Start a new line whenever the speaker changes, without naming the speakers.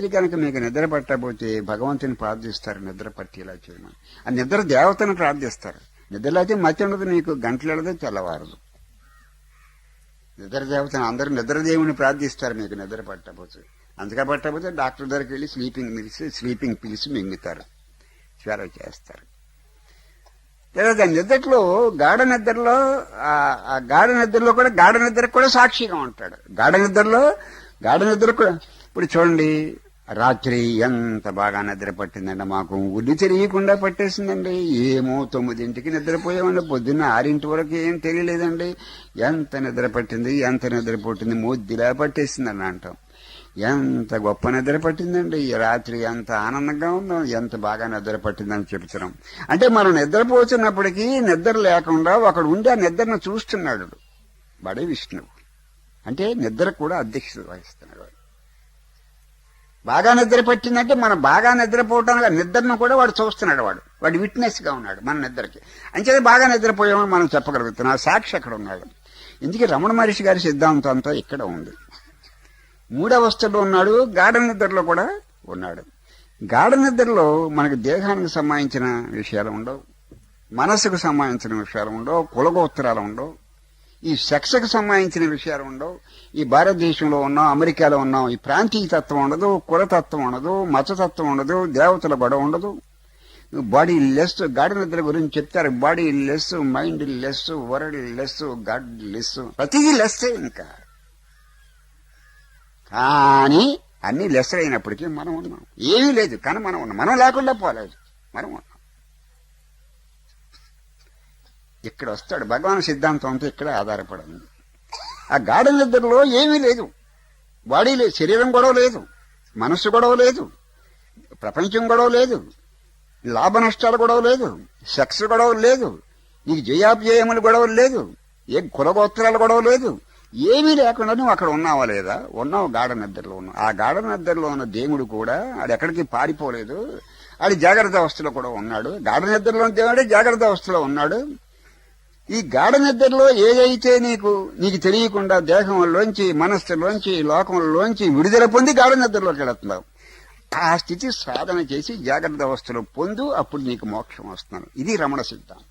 ఇది కనుక మీకు నిద్ర పట్టకపోతే భగవంతుని ప్రార్థిస్తారు నిద్ర పట్టేలా చేయమని. ఆ నిద్ర దేవతను ప్రార్థిస్తారు. నిద్రలో అయితే మతి ఉండదు నీకు గంటలడదు తెల్లవారదు. నిద్ర దేవతను అందరూ నిద్ర దేవుని ప్రార్థిస్తారు మీకు నిద్ర పట్టకపోతే. అందుకే పట్టకపోతే డాక్టర్ దగ్గరికి వెళ్ళి స్లీపింగ్ మిల్స్ స్లీపింగ్ పిల్స్ మింగుతారు. చాలా చేస్తారు. తర్వాత నిద్రలో గాఢ నిద్రలో ఆ- ఆ గాఢ నిద్రలో కూడా గాఢ నిద్ర కూడా సాక్షిగా ఉంటాడు. గాఢ నిద్రలో గాఢ నిద్ర కూడా ఇప్పుడు చూడండి రాత్రి ఎంత బాగా నిద్ర పట్టిందండి మాకు. ఉల్లి తెలియకుండా పట్టేసిందండి. ఏమో తొమ్మిదింటికి నిద్రపోయామండి. పొద్దున్న ఆరింటి వరకు ఏం తెలియలేదండి. ఎంత నిద్ర పట్టింది ఎంత నిద్ర పట్టింది మొద్దిలా పట్టేసిందండి అంటాం. ఎంత గొప్ప నిద్ర పట్టిందండి ఈ రాత్రి ఎంత ఆనందంగా ఉందో ఎంత బాగా నిద్ర పట్టిందని చెప్తున్నాం. అంటే మనం నిద్రపోతున్నప్పటికీ నిద్ర లేకుండా ఒకడు ఉండి ఆ నిద్రను చూస్తున్నాడు. బడే విష్ణువు. అంటే నిద్ర కూడా అధ్యక్షత వహిస్తున్నాడు. బాగా నిద్ర పట్టిందంటే మనం బాగా నిద్రపోవటానికి నిద్రను కూడా వాడు చూస్తున్నాడు వాడు. వాడు విట్నెస్గా ఉన్నాడు మన నిద్రకి. అంచేది బాగా నిద్రపోయామని మనం చెప్పగలుగుతున్నాం. ఆ సాక్షి అక్కడ ఉన్నాడు. ఇందుకే రమణ మహర్షి గారి సిద్ధాంతం అంతా ఇక్కడ ఉంది. మూడవస్థలో ఉన్నాడు గాఢ నిద్రలో కూడా ఉన్నాడు. గాఢ నిద్రలో మనకు దేహానికి సంబంధించిన విషయాలు ఉండవు. మనసుకు సంబంధించిన విషయాలు ఉండవు. కులగోత్తరాలు ఉండవు. ఈ సెక్స్కి సంబంధించిన విషయాలు ఉండవు. ఈ భారతదేశంలో ఉన్నాం అమెరికాలో ఉన్నాం ఈ ప్రాంతీయ తత్వం ఉండదు కులతత్వం ఉండదు మతతత్వం ఉండదు దేవతల గొడవ ఉండదు. బాడీ లెస్ గాడి నిద్ర గురించి చెప్తారు. Body less mind less world less god less. ప్రతిదీ లెస్ ఇంకా. కానీ అన్ని లెస్ అయినప్పటికీ మనం ఉన్నాం. ఏమీ లేదు. కానీ మనం ఉన్నాం. మనం లేకుండా పోలేదు. మనం ఉన్నాం. ఇక్కడ వస్తాడు. భగవాన్ సిద్ధాంతం అంతా ఇక్కడ ఆధారపడింది ఆ గాఢ నిద్రలో ఏమీ లేదు. బాడీ లేదు. శరీరం గొడవ లేదు. మనస్సు గొడవ లేదు. ప్రపంచం గొడవ లేదు. లాభ నష్టాలు గొడవ లేదు. సెక్స్ గొడవ లేదు. నీకు జయాపజయములు గొడవ లేదు. ఏ కులగోత్రాలు గొడవ లేదు. ఏమీ లేకుండా నువ్వు అక్కడ ఉన్నావా లేదా? ఉన్నావు గాఢ నిద్రలో ఉన్నావు ఆ గాఢ నిద్రలో ఉన్న దేవుడు కూడా ఆడు ఎక్కడికి పారిపోలేదు. ఆడు జాగ్రత్త అవస్థలో కూడా ఉన్నాడు. గాఢ నిద్రలో ఉన్న దేవుడే జాగ్రత్త అవస్థలో ఉన్నాడు. ఈ గాఢ నిద్రలో ఏదైతే నీకు నీకు తెలియకుండా దేహంలోంచి మనస్సులోంచి లోకంలోంచి విడుదల పొంది గాఢ నిద్రలోకి వెళుతున్నావు. ఆ స్థితి సాధన చేసి జాగ్రత్త అవస్థలో పొందు అప్పుడు నీకు మోక్షం వస్తున్నాను ఇది రమణ సిద్ధాంతం.